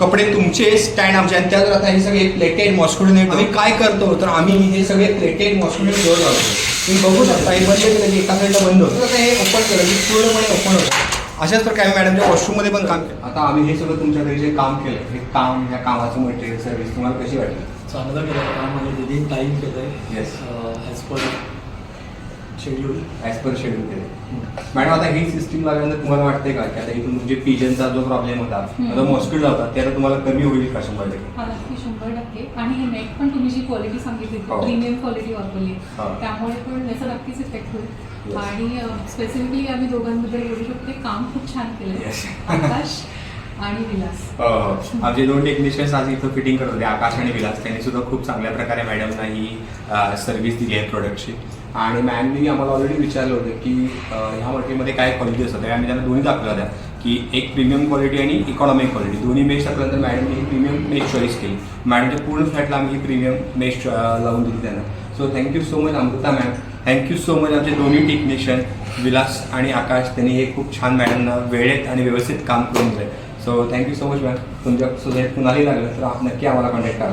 कपडे तुमचे स्टँड आमचे आणि त्यात आता हे सगळे प्लेटेड मॉस्किटो आम्ही काय करतो? तर आम्ही हे सगळे प्लेटेड मॉस्किटो नेट लावतो. तुम्ही बघू शकता हे बंद केलं की एका साईडला बंद होतं. आता हे ओपन केलं की पूर्णपणे ओपन होतं. अशाच प्रकारे मॅडमच्या वॉशरूममध्ये पण काम केलं. आता आम्ही हे सगळं तुमच्या घरी जे काम केलं हे काम ह्या कामाचं मटेरियल सर्व्हिस तुम्हाला कशी वाटली? चांगलं केलं. काम विदिन टाईम केलं. आहे as per schedule as per schedule केलं मॅडम आता ही सिस्टीम लागल्यानंतर तुम्हाला वाटते का की आता इथून तुमचे पिजनचा जो प्रॉब्लेम होता. आता मॉस्किटो होता ते आता तुम्हाला कमी होईल का शंभर टक्के शंभर टक्के आणि हे नेट पण तुम्ही जी क्वालिटी सांगितली. प्रीमियम क्वालिटी वापरली हो. त्यामुळे पण याचा नक्कीच इफेक्ट होईल. आणि स्पेसिफिकली आम्ही दोघांबद्दल बोलू शकते काम खूप छान केलं. आकाश आणि विलास. आमचे दोन टेक्निशियन्स आज इथं फिटिंग करत होते आकाश आणि विलास. त्यांनी सुद्धा खूप चांगल्या प्रकारे मॅडमना ही सर्व्हिस दिली आहे प्रोडक्टची आणि मॅमनी आम्हाला ऑलरेडी विचारलं होतं की ह्या मटेरियलमध्ये काय क्वालिटी असतात आणि आम्ही त्यांना दोन्ही दाखवल्या होत्या की एक प्रीमियम क्वालिटी आणि इकॉनॉमिक क्वालिटी दोन्ही मेश टाकल्यानंतर मॅडमने ही प्रीमियम मेश चॉईस केली. मॅडमच्या पूर्ण फ्लॅटला आम्ही ही प्रीमियम मेश लावून दिली त्यांना. So thank you so much Amruta ma'am thank you so much आमचे दोन्ही टेक्निशियन विलास आणि आकाश. त्यांनी हे खूप छान मॅडमना वेळेत आणि व्यवस्थित काम करून दिलं so thank you so much ma'am तुमच्या सुद्धा कुणालाही लागलं तर आप नक्की आम्हाला कॉन्टॅक्ट करा.